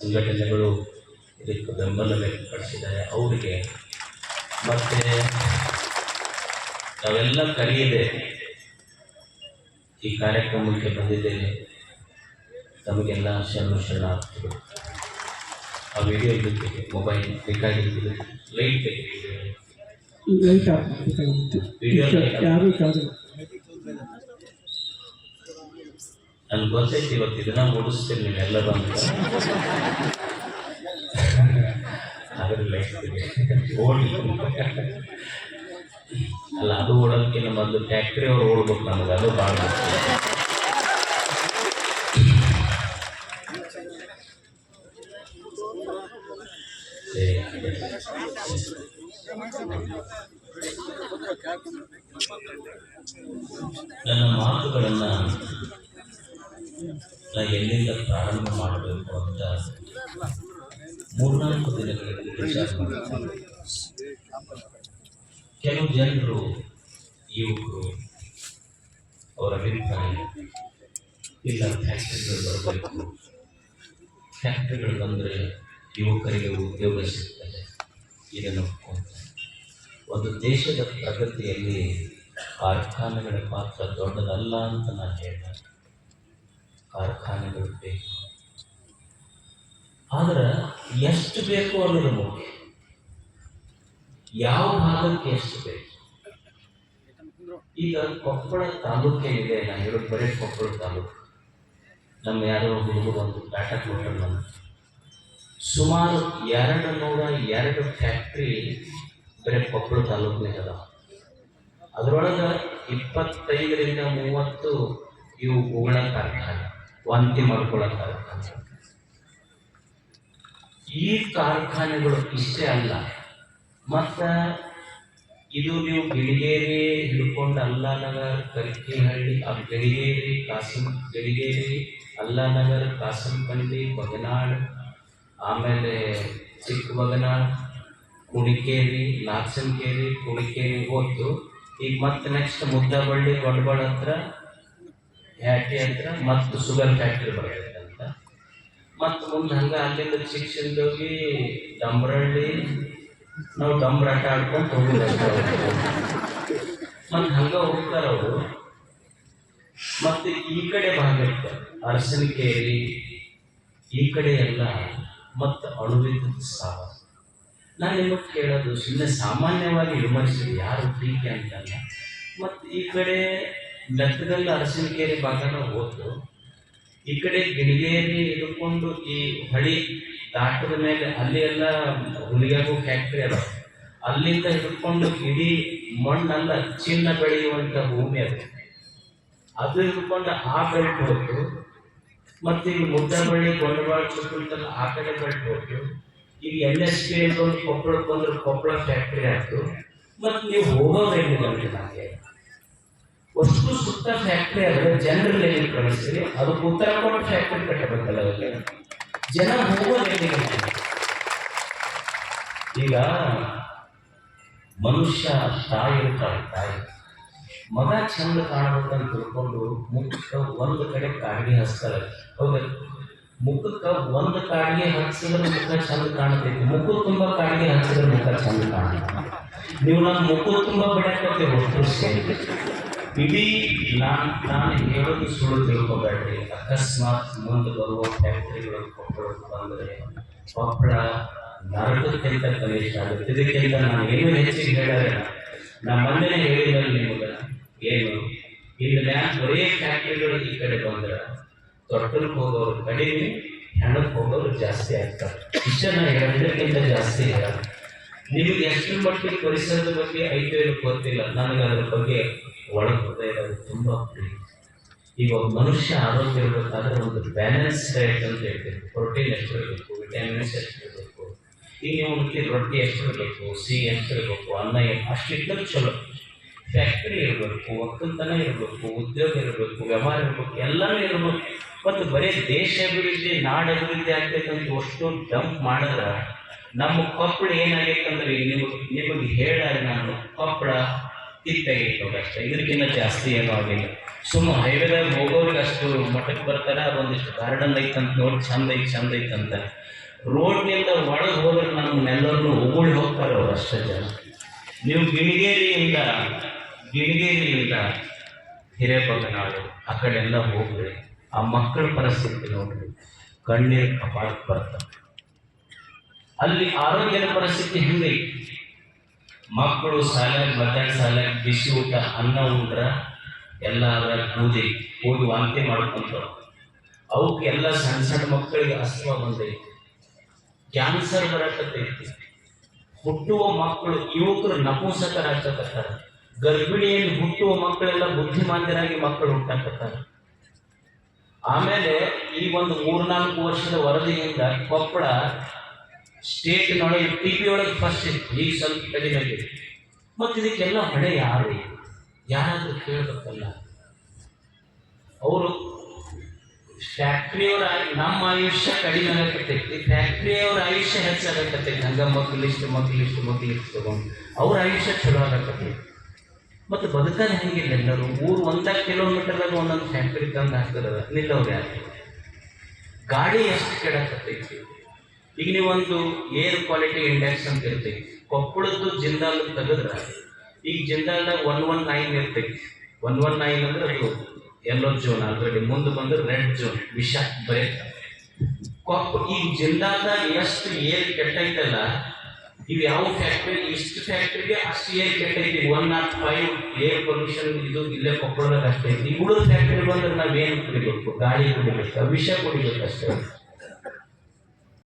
ಸಂಘಟನೆಗಳು ಇದಕ್ಕೆ ಬೆಂಬಲ ವ್ಯಕ್ತಪಡಿಸಿದ್ದಾರೆ ಅವರಿಗೆ ಮತ್ತೆ ನಾವೆಲ್ಲ ಕರೆಯದೆ ಈ ಕಾರ್ಯಕ್ರಮಕ್ಕೆ ಬಂದಿದ್ದೇನೆ ತಮಗೆಲ್ಲ ಶರಣ ಶರಣಾರ್ಥಿಗಳು ಆ ವಿಡಿಯೋ ಮೊಬೈಲ್ ಬೇಕಾಗಿದ್ದು ಲೈಟ್ ಬೇಕಾಗಿರ್ತದೆ ಲೈಟ್ ಹಾಕಬೇಕಾಗುತ್ತೆ ವಿಡಿಯೋ ಯಾರು ಕಾದು ನನ್ಗೆ ಗೊತ್ತೈತಿ ಇವತ್ತು, ಇದನ್ನ ಮೂಡಿಸ್ತೀನಿ ನೀವು ಎಲ್ಲರೂ ಅಂತ ಅದ್ರ ಲೈಟ್ ಓಡಿ ಅಲ್ಲ, ಅದು ಓಡೋದಕ್ಕಿಂತ ಮೊದಲು ಫ್ಯಾಕ್ಟ್ರಿ ಅವ್ರು ಓಡ್ಬೇಕು ನಮಗೆ, ಅದು ಭಾಳ ಮುಖ್ಯ. ನನ್ನ ಮಾತುಗಳನ್ನು ನಾ ಎಲ್ಲಿಂದ ಪ್ರಾರಂಭ ಮಾಡಬೇಕು ಅಂತ ಮೂರ್ನಾಲ್ಕು ದಿನಗಳಲ್ಲಿ. ಕೆಲವು ಜನರು, ಯುವಕರು, ಅವರ ಅಭಿಪ್ರಾಯ, ಇಲ್ಲ ಫ್ಯಾಕ್ಟ್ರಿಗಳು ಬರಬೇಕು ಫ್ಯಾಕ್ಟ್ರಿಗಳು ಬಂದರೆ ಯುವಕರಿಗೆ ಉದ್ಯೋಗ ಸಿಗ್ತದೆ ಇದನ್ನು. ಒಂದು ದೇಶದ ಪ್ರಗತಿಯಲ್ಲಿ ಕಾರ್ಖಾನೆಗಳ ಪಾತ್ರ ದೊಡ್ಡದಲ್ಲ ಅಂತ ನಾನು ಹೇಳ್ದೆ ಕಾರ್ಖಾನೆಗಳು ಬೇಕು ಆದ್ರೆ ಎಷ್ಟು ಬೇಕು ಅನ್ನೋದು ಮುಖ್ಯ ಯಾವ ಭಾಗಕ್ಕೆ ಎಷ್ಟು ಬೇಕು? ಈಗ ಕೊಪ್ಪಳ ತಾಲೂಕೇನಿದೆ ನಾನು ಹೇಳೋದು ಬರೀ ಕೊಪ್ಪಳ ತಾಲೂಕು. ನಮ್ಮ ಯಾರೋ ಹುಡುಗರು ಒಂದು ಟಾಟಾ ಕೊಟ್ಟರು ನಮ್ಮ ಸುಮಾರು ಎರಡು ನೂರ ಎರಡು ಫ್ಯಾಕ್ಟ್ರಿ ಬರೀ ಕೊಪ್ಪಳ ತಾಲೂಕಿನಾಗ ಅದ ಅದರೊಳಗೆ ಇಪ್ಪತ್ತೈದರಿಂದ ಮೂವತ್ತು ಇವು ಉಗಳ ಕಾರ್ಖಾನೆ. ವಾಂತಿ ಮಾಡ್ಕೊಳ್ಳೋ ಕಾರ್ಖಾನೆ ಈ ಕಾರ್ಖಾನೆಗಳು ಇಷ್ಟೇ ಅಲ್ಲ. ಮತ್ತ ಇದು ನೀವು ಗಿಳಿಗೇರಿ ಹಿಡ್ಕೊಂಡು ಅಲ್ಲಾನಗರ್, ಕರ್ಕಿಹಳ್ಳಿ, ಆ ಗಿಳಿಗೇರಿ, ಕಾಸಂ, ಗಿಳಿಗೇರಿ, ಅಲ್ಲಾನಗರ್ ಕಾಸಂಪಲ್ಲಿ ಬಗನಾಳ್, ಆಮೇಲೆ ಚಿಕ್ಕಬಗನಾಳ್ ಕುಣಿಕೇರಿ ಲಾಚನ್ಕೇರಿ ಕುಣಿಕೇರಿ ಹೋಯ್ತು ಈಗ ಮತ್ತೆ ನೆಕ್ಸ್ಟ್ ಮುದ್ದಬಳ್ಳಿ ಗೊಡ್ಬಾಳ್ ಹತ್ರ ಹ್ಯಾಟಿ ಅಂದ್ರೆ ಮತ್ತು ಶುಗರ್ ಫ್ಯಾಕ್ಟ್ರಿ ಬರ್ತೈತೆ ಅಂತ ಮತ್ತು ಮುಂದೆ ಹಂಗೆ ಅಲ್ಲಿಂದ ಶಿಕ್ಷಣದ ಹೋಗಿ ಡಂಬ್ರಳ್ಳಿ, ನಾವು ಡಂಬ್ರಾಟ ಆಡ್ಕೊಂಡು ಹೋಗಿಲ್ಲ ಮತ್ತು ಹಂಗೆ ಹೋಗ್ತಾರೆ ಅವರು. ಮತ್ತು ಈ ಕಡೆ ಭಾಗಕ್ಕೆ ಅರಸನಕೇರಿ, ಈ ಕಡೆ ಎಲ್ಲ, ಮತ್ತು ಅಣುವಿದ್ಯುತ್ ಸ್ಥಾವ ನಾನು ನಿಮಗೆ ಕೇಳೋದು ಸುಮ್ಮನೆ ಸಾಮಾನ್ಯವಾಗಿ ವಿಮರ್ಶೆ ಯಾರು ಟೀಕೆ ಅಂತಲ್ಲ. ಮತ್ತು ಈ ಕಡೆ ಬೆಟ್ಟದಲ್ಲಿ ಅರಸಿನಕೇರಿ ಭಾಗನ ಹೋದ್ರು ಈ ಕಡೆ ಗಿಣಿಗೇರಿ ಹಿಡ್ಕೊಂಡು ಈ ಹಳಿ ದಾಟದ ಮೇಲೆ ಅಲ್ಲಿ ಎಲ್ಲ ಹುಲಿಯಾಗು ಫ್ಯಾಕ್ಟ್ರಿ ಅದ ಅಲ್ಲಿಂದ ಹಿಡ್ಕೊಂಡು ಇಡೀ ಮಣ್ಣಲ್ಲ ಚಿನ್ನ ಬೆಳೆಯುವಂಥ ಭೂಮಿ ಅದು. ಅದು ಹಿಡ್ಕೊಂಡು ಆ ಬೆಲ್ಟ್ ಹೋಯ್ತು ಮತ್ತು ಈಗ ಮುದ್ದಬಳ್ಳಿ ಗೊಂಡವಾಳ ಸುತ್ತಮುತ್ತಲ ಆ ಕಡೆ ಬೆಲ್ಟ್ ಹೋದ್ರು ಈಗ ಎಲ್ ಎಸ್ ಪಿ ಒಂದು ಕೊಪ್ಪಳಕ್ಕೆ ಬಂದ್ರೆ ಕೊಪ್ಪಳ ಫ್ಯಾಕ್ಟ್ರಿ ಆಯಿತು. ಮತ್ತು ನೀವು ಹೋಗೋದೇನು ಅಂತ ನನಗೆ ಅಷ್ಟು ಸುತ್ತ ಫ್ಯಾಕ್ಟ್ರಿ ಆದರೆ ಜನರಲ್ಲಿ ಕಳಿಸ್ತೀರಿ? ಅದು ಉತ್ತರ ಕೊಟ್ಟು ಫ್ಯಾಕ್ಟ್ರಿ ಕಟ್ಟಬೇಕಲ್ಲ ಜನ ಹೋಗೋದೇನಿಲ್ಲ ಈಗ ಮನುಷ್ಯ ತಾಯಿ ಇರ್ತಾಳೆ ತಾಯಿ. ಮಗ ಚಂದ ಕಾಣಬೇಕಂತ ತಿಳ್ಕೊಂಡು ಮುಖಕ್ಕೆ ಒಂದು ಕಡೆ ಕಾಡಿಗೆ ಹಚ್ತಾರೆ. ಹೌದಾ? ಮುಖಕ್ಕೆ ಒಂದು ಕಾಡಿಗೆ ಹಚ್ಚಿದ್ರೆ ಮುಖ ಚಂದ ಕಾಣ್ತೈತಿ ಮುಖ ತುಂಬ ಕಾಡಿಗೆ ಹಚ್ಚಿದ್ರೆ ಮುಖ ಚಂದ ಕಾಣುತ್ತೆ ನೀವು ನನ್ನ ಮುಖ ತುಂಬ ಬಿಡಕತ್ತೆ ಹೊರತು ಸೇರಿ. ಇಡೀ ನಾನು ನಾನು ಹೇಳೋದು ಸುಳ್ಳು ತಿಳ್ಕೊಬೇಡ್ರಿ. ಅಕಸ್ಮಾತ್ ಮುಂದೆ ಬರುವ ಫ್ಯಾಕ್ಟ್ರಿಗಳು ಕೊಪ್ಪಳಕ್ಕೆ ಬಂದರೆ ಕೊಪ್ಪಳ ನರಕಕ್ಕಿಂತ ಕನಿಷ್ಠ ಆಗುತ್ತೆ. ಇದಕ್ಕಿಂತ ನಾನು ಏನು ಹೆಚ್ಚಿಗೆ ಹೇಳಿದ್ರೆ ನಾನು ಮೊನ್ನೆ ಹೇಳಿದಲ್ಲಿ ನಿಮಗೆ ಏನು? ಇಲ್ಲಿ ಬರೀ ಫ್ಯಾಕ್ಟ್ರಿಗಳು ಈ ಕಡೆ ಬಂದ್ರೆ ತೊಟ್ಟಲು ಹೋಗೋರು ಕಡಿಮೆ ಹೆಣಕ್ಕೆ ಹೋಗೋರು ಜಾಸ್ತಿ ಆಗ್ತಾರೆ. ಇಷ್ಟನ್ನ ಹೇಳೋದಕ್ಕಿಂತ ಜಾಸ್ತಿ ಹೇಳೋದು ನಿಮಗೆ ಎಷ್ಟು ಮಟ್ಟಿಗೆ ಪರಿಸರದ ಬಗ್ಗೆ ಐದು ಗೊತ್ತಿಲ್ಲ. ನನಗೆ ಅದ್ರ ಬಗ್ಗೆ ಒಳ ಹೃದಯ ತುಂಬ ಪ್ರೀತಿ. ಈಗ ಒಬ್ಬ ಮನುಷ್ಯ ಆರೋಗ್ಯ ಇರಬೇಕಾದ್ರೆ ಒಂದು ಬ್ಯಾಲೆನ್ಸ್ ಡಯಟ್ ಅಂತ ಹೇಳ್ತೀವಿ. ಪ್ರೋಟೀನ್ ಎಷ್ಟು ಇರಬೇಕು ವಿಟಮಿನ್ಸ್ ಎಷ್ಟಿರಬೇಕು ಈಗ ನೀವು ರೊಟ್ಟಿ ಎಷ್ಟು ಇರಬೇಕು, ಸಿಹಿ ಎಷ್ಟು ಇರಬೇಕು, ಅನ್ನ ಎಷ್ಟು, ಅಷ್ಟು ಇದ್ದರೆ ಚಲೋ. ಫ್ಯಾಕ್ಟ್ರಿ ಇರಬೇಕು, ಒಕ್ಕಲ್ತನ ಇರಬೇಕು, ಉದ್ಯೋಗ ಇರಬೇಕು, ವ್ಯವಹಾರ ಇರಬೇಕು, ಎಲ್ಲನೂ ಇರಬೇಕು. ಮತ್ತು ಬರೀ ದೇಶ ಅಭಿವೃದ್ಧಿ, ನಾಡು ಅಭಿವೃದ್ಧಿ ಆಗ್ಬೇಕಂತ ಅಷ್ಟು ಡಂಪ್ ಮಾಡಿದ್ರೆ ನಮ್ಮ ಕೊಪ್ಪಳ ಏನಾಗೈತಂದ್ರೆ ನೀವು, ನಿಮಗೆ ನಿಮಗೆ ಹೇಳಾರೆ ನಾನು ಕೊಪ್ಪಳ ತಿಪ್ಪಾಗಿತ್ತು ಅಷ್ಟೇ. ಇದಕ್ಕಿಂತ ಜಾಸ್ತಿ ಏನೂ ಆಗಿಲ್ಲ. ಸುಮ್ಮ ಹೈವೇದಾಗ ಹೋಗೋರಿಗೆ ಅಷ್ಟು ಮಠಕ್ಕೆ ಬರ್ತಾರೆ, ಅದೊಂದಿಷ್ಟು ಗಾರ್ಡನ್ ಐತಂತ ನೋಡಿ ಚಂದ ಐತೆ, ಚಂದ ಐತಂತ ರೋಡ್ನಿಂದ ಒಳಗೆ ಹೋದ್ರೆ ನಮ್ಮನ್ನೆಲ್ಲರನ್ನು ಉಗುಳಿ ಹೋಗ್ತಾರೆ ಅವ್ರು ಅಷ್ಟೇ ಜನ. ನೀವು ಗಿಣಿಗೇರಿಯಿಂದ ಗಿಣಿಗೇರಿಯಿಂದ ಹಿರೇಬಗನಾಡು ಆ ಕಡೆ ಎಲ್ಲ ಹೋಗ್ರಿ. ಆ ಮಕ್ಕಳ ಪರಿಸ್ಥಿತಿ ನೋಡ್ರಿ. ಕಣ್ಣೀರು ಕಪಾಳಕ್ಕೆ ಬರ್ತವೆ. ಅಲ್ಲಿ ಆರೋಗ್ಯದ ಪರಿಸ್ಥಿತಿ ಹಿಂಗೈತಿ? ಮಕ್ಕಳು ಶಾಲೆ ಮಧ್ಯಾಹ್ನ ಶಾಲೆ ಬಿಸಿ ಊಟ, ಅನ್ನ, ಉಂಡ್ರ, ಎಲ್ಲ ಅದ್ರಾಗ ಬೂದಿ ಹೋಗಿ ವಾಂತಿ ಮಾಡ್ಕೊಂತವ್ ಅವಕ್ಕೆ ಎಲ್ಲ ಸಣ್ಣ ಸಣ್ಣ ಮಕ್ಕಳಿಗೆ ಅಸ್ವ ಬಂದೈತಿ. ಕ್ಯಾನ್ಸರ್ ಬರಕತ್ತೈತಿ. ಹುಟ್ಟುವ ಮಕ್ಕಳು ಯುವಕರು ನಪುಂಸಕರಾಗ್ತಕ್ಕಂತಾರ ಗರ್ಭಿಣಿಯಲ್ಲಿ ಹುಟ್ಟುವ ಮಕ್ಕಳೆಲ್ಲ ಬುದ್ಧಿಮಾಂದ್ಯರಾಗಿ ಮಕ್ಕಳು ಹುಟ್ಟಾಕತ್ತಾರೆ ಆಮೇಲೆ ಈ ಒಂದು ಮೂರ್ನಾಲ್ಕು ವರ್ಷದ ವರದಿಯಿಂದ ಕೊಪ್ಪಳ ಸ್ಟೇಟ್ನೊಳಗೆ ಟಿ ಪಿ ಒಳಗೆ ಫಸ್ಟ್ ಇತ್ತು ಈಗ ಸ್ವಲ್ಪ ಕಡಿಮೆ ಆಗಿದೆ. ಮತ್ತು ಇದಕ್ಕೆಲ್ಲ ಹೊಣೆ ಯಾರು? ಯಾರಾದರೂ ಕೇಳಬೇಕಲ್ಲ. ಅವರು ಫ್ಯಾಕ್ಟ್ರಿಯವರ ನಮ್ಮ ಆಯುಷ್ಯ ಕಡಿಮೆ ಆಗಕತ್ತೈತಿ. ಫ್ಯಾಕ್ಟ್ರಿಯವರ ಆಯುಷ್ಯ ಹೆಚ್ಚಾಗಕತ್ತೈತಿ ಹಂಗ ಮಕ್ಕಳಿಷ್ಟು ಮಕ್ಕಳಿಷ್ಟು ಮಕ್ಕಳಿಷ್ಟು ತಗೊಂಡು. ಅವ್ರ ಆಯುಷ್ಯ ಚಲೋ ಆಗಕತ್ತೈತಿ. ಮತ್ತು ಬದುಕಲ್ಲಿ ಹೆಂಗಿಲ್ಲ ಎಲ್ಲರೂ? ಊರು ಒಂದ ಕಿಲೋಮೀಟರ್ದಾಗ ಒಂದೊಂದು ಫ್ಯಾಕ್ಟ್ರಿ ತಂದು ಹಾಕ್ತಾರ ನಿಲ್ಲವ್ರು ಯಾರು? ಗಾಡಿ ಎಷ್ಟು ಕೆಡಕತ್ತೈತಿ? ಈಗ ನೀವೊಂದು ಏರ್ ಕ್ವಾಲಿಟಿ ಇಂಡೆಕ್ಸ್ ಅಂತ ಇರ್ತೈತಿ. ಕೊಪ್ಪಳದ್ದು ಜಿಂದಾಲ್ ತೆಗೆದ್ರೆ ಈಗ ಜಿಂದಾಲ್ದಾಗ ಒನ್ ಒನ್ ನೈನ್ ಇರ್ತೈತಿ. ಒನ್ ಒನ್ ನೈನ್ ಅಂದ್ರೆ ಅದು ಎಲ್ಲೋ ಜೋನ್ ಆಲ್ರೆಡಿ ಮುಂದೆ ಬಂದ್ರೆ ರೆಡ್ ಜೋನ್ ವಿಷ ಬರೀತ ಕೊಪ್ಪ ಈ ಜಿಂದಾಲ್ದಾಗ ಎಷ್ಟು ಏರ್ ಕೆಟ್ಟೈತಲ್ಲ, ಇವು ಯಾವ ಫ್ಯಾಕ್ಟ್ರಿ ಇಷ್ಟು ಫ್ಯಾಕ್ಟ್ರಿಗೆ ಅಷ್ಟು air ಕೆಟ್ಟೈತಿ. One naught five air pollution ಇದು ಇಲ್ಲೇ ಕೊಪ್ಪಳದಾಗ ಅಷ್ಟೈತಿ ಉಳಿದ ಫ್ಯಾಕ್ಟ್ರಿ ಬಂದ್ರೆ ನಾವೇನು ಕುಡಿಬೇಕು? ಗಾಳಿ ಕುಡಿಬೇಕು, ವಿಷ ಕುಡಿಬೇಕು ಅಷ್ಟೇ